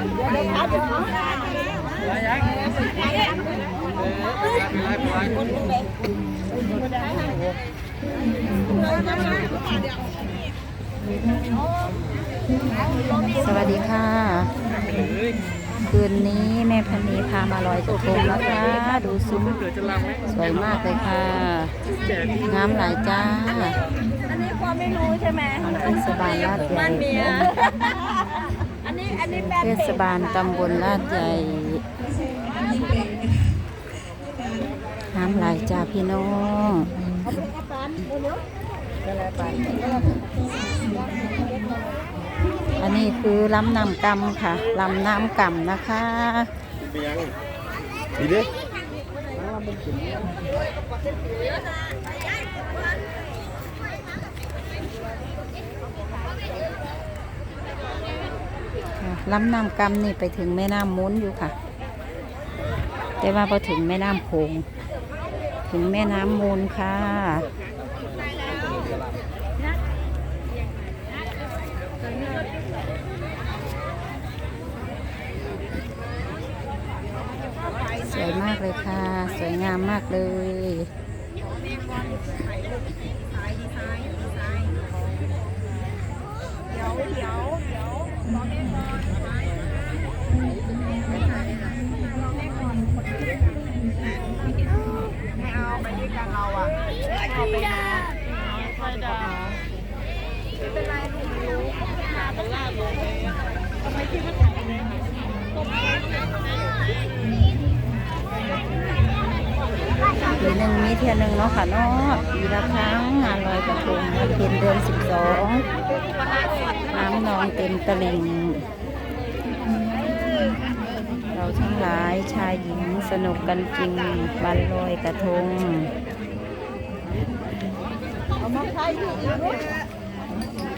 สวัสดีค่ะ คืนนี้แม่พันนีพามาลอยกระทงนะคะ ดูซุ้มสวยมากเลยค่ะ งามหลายจ้า อันนี้ความไม่รู้ใช่ไหมเทศบาลลาดใหญ่บ้านเมีย อันนี้อันนี้แม่เทศบาลตำบลลาดใหญ่น้ำไหลายจ้าพี่น้องอันนี้คือลำน้ำกำค่ะลำน้ำกำนะคะดีดิ ลำน้ำกำนี่ไปถึงแม่น้ำมุ้นอยู่ค่ะ แต่ว่าพอถึงแม่น้ำโขงถึงแม่น้ำมูลค่ะ สวยมากเลยค่ะ สวยงามมากเลย ปีหนึ่งมีเทียหนึ่งเนาะค่ะเนาะปีละครั้งงานลอยกระทงวันเพ็ญเดือนสิบสองน้ำนองเต็มตลิ่งเราทั้งหลายชายหญิงสนุกกันจริงวันลอยกระทงเอาเดี่ยวก็ไ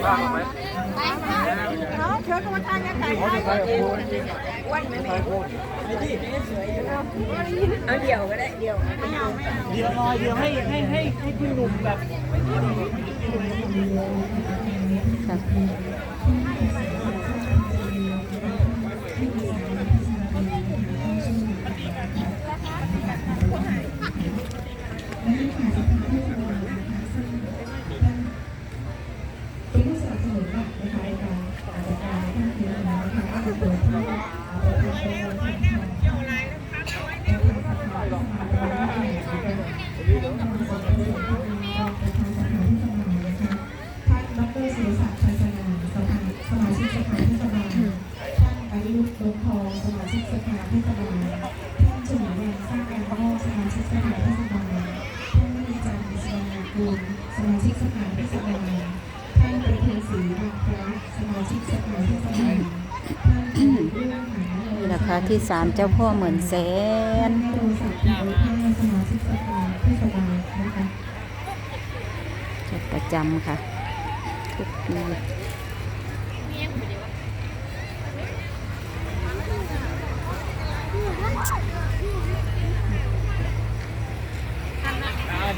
เดี๋ยวรอเดี๋ยวให้ให้ให้ให้คุณหนุ่มแบบค่ะ นี่ราคาที่ศาลเจ้าพ่อเหมือนแสนจัดประจำค่ะทุกปี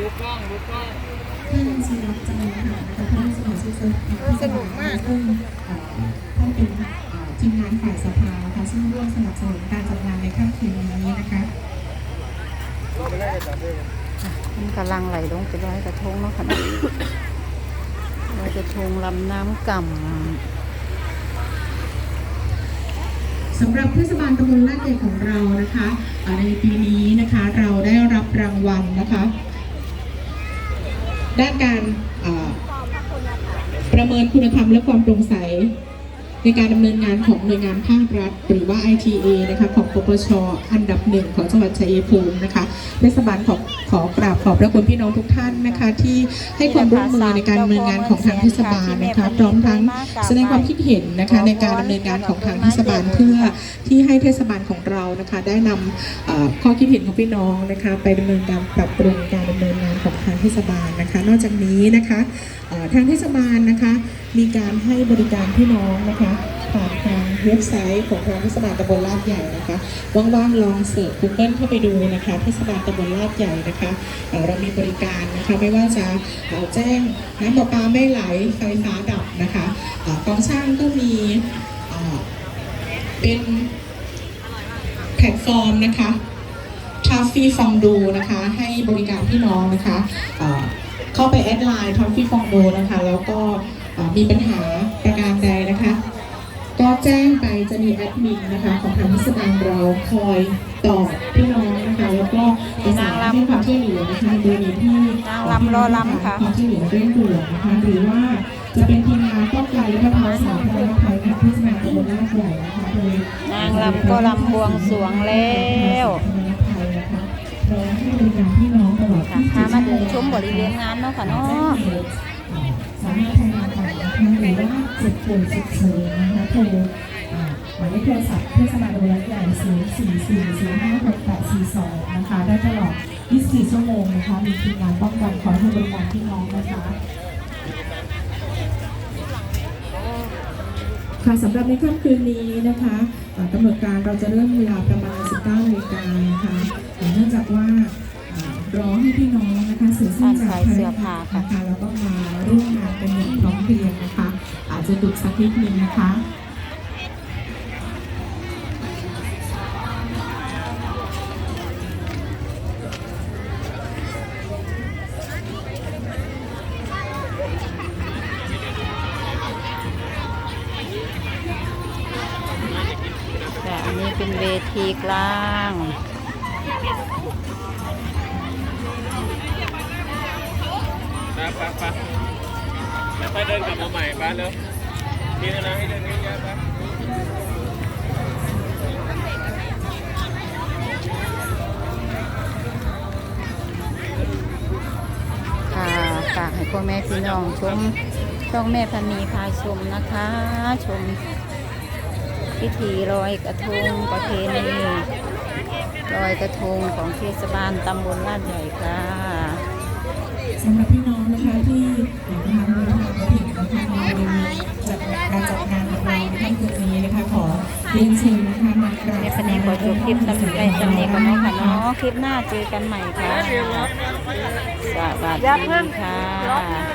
ดูกล้อง ดูกล้อง ท่านชิรักจันทร์ค่ะท่านสนุกมากท่านเป็นทีมงานฝ่ายสภาค่ะซึ่งร่วมสนับสนุนการจัดงานในค่ำคืนนี้นะคะมันกำลังไหลลงไปลอยกระทงเนาะค่ะเนาะลอยกระทงลำน้ำก่ำสำหรับเทศบาลตำบลลาดใหญ่ของเรานะคะในปีนี้นะคะเราได้รับรางวัลนะคะ ด้านการประเมินคุณธรรมและความโปร่งใส ในการดำเนินงานของหน่วยงานภาครัฐ หรือว่า ITA นะคะของปปชอันดับหนึ่งของจังหวัดชัยภูมินะคะเทศบาลขอขอกราบขอบพระคุณพี่น้องทุกท่านนะคะ ที่ให้ความร่วมมือในการดำเนินงานของทางเทศบาลนะคะพร้อมทั้งแสดงความคิดเห็นนะคะในการดำเนินงานของทางเทศบาลเพื่อที่ให้เทศบาลของเรานะคะ ได้นำเอ่อข้อคิดเห็นของพี่น้องนะคะ ไปดำเนินการปรับปรุงการดำเนินงานของทางเทศบาลนะคะ นอกจากนี้นะคะทางเทศบาลนะคะ มีการให้บริการพี่น้องนะคะผ่านทางเว็บไซต์ของทางเทศบาลตำบลลาดใหญ่นะคะว่างๆลองเสิร์ช Google เข้าไปดูนะคะเทศบาลตำบลลาดใหญ่นะคะเรามีบริการนะคะไม่ว่าจะเอ่อแจ้งน้ำประปาไม่ไหลไฟฟ้าดับนะคะกองช่างก็มีเป็นแพลตฟอร์มนะคะทาฟี่ฟองดูนะคะให้บริการพี่น้องนะคะเข้าไปแอดไลน์ทาฟี่ฟองดูนะคะแล้วก็มีปัญหา แจ้งไปจะมีแอดมินนะคะของทางเทศบาลเราคอยตอบพี่น้องนะคะแล้วก็ประสานให้ความช่วยเหลือนะคะในกรณีที่นางรำรอรำค่ะความช่วยเหลือเร่งด่วนนะคะหรือว่าจะเป็นทีมงานป้องกันและบรรเทาสาธารณภัยของเทศบาลตำบลลาดใหญ่นะคะโดยนางรำก็รำบวงสรวงแล้วพร้อมให้บริการพี่น้องตลอดค่ะพามาเดินชมบริเวณงานเนาะค่ะเนาะสามารถโทรมาต่อนะคะหรือว่าเจ็บป่วยฉุกเฉินนะคะ โทรอ่าหมายเลขโทรศัพท์เทศบาลตำบลลาดใหญ่0 4 4 0 5 6 8 4 2 นะคะ ได้ตลอด 24 ชั่วโมงนะคะ มีทีมงานป้องกันคอยให้บริการพี่น้องนะคะค่ะสำหรับในค่ำคืนนี้นะคะเอ่อกำหนดการเราจะเริ่มเวลาประมาณ 19นาฬิกานะคะแต่เนื่องจากว่าเอ่อรอให้พี่น้องนะคะเสร็จสิ้นจากภารกิจนะคะแล้วก็มาร่วมงานกันอย่างพร้อมเพรียงนะคะ อาจจะดุสักนิดนึงนะคะค่ะ เวทีกลาง ไปไปไปไปเดินกลับมาใหม่ไปเร็วมีอะให้เดินเยอะๆไปค่ะฝากให้พ่อแม่พี่น้องชมช่องแม่พันนีพาชมนะคะ ชม พิธีลอยกระทงประเพณีลอยกระทงของเทศบาลตำบลลาดใหญ่ค่ะสำหรับพี่น้องนะคะที่ทางเดินทางมาถึงนะคะในวันนี้จัดการจัดงานของเราในค่ำคืนนี้นะคะขอเรียนเชิญนะคะมากราบแม่พันนีขอจบคลิปตำไรตำนี้ก่อนเนาะค่ะเนาะคลิปหน้าเจอกันใหม่ค่ะสวัสดีค่ะ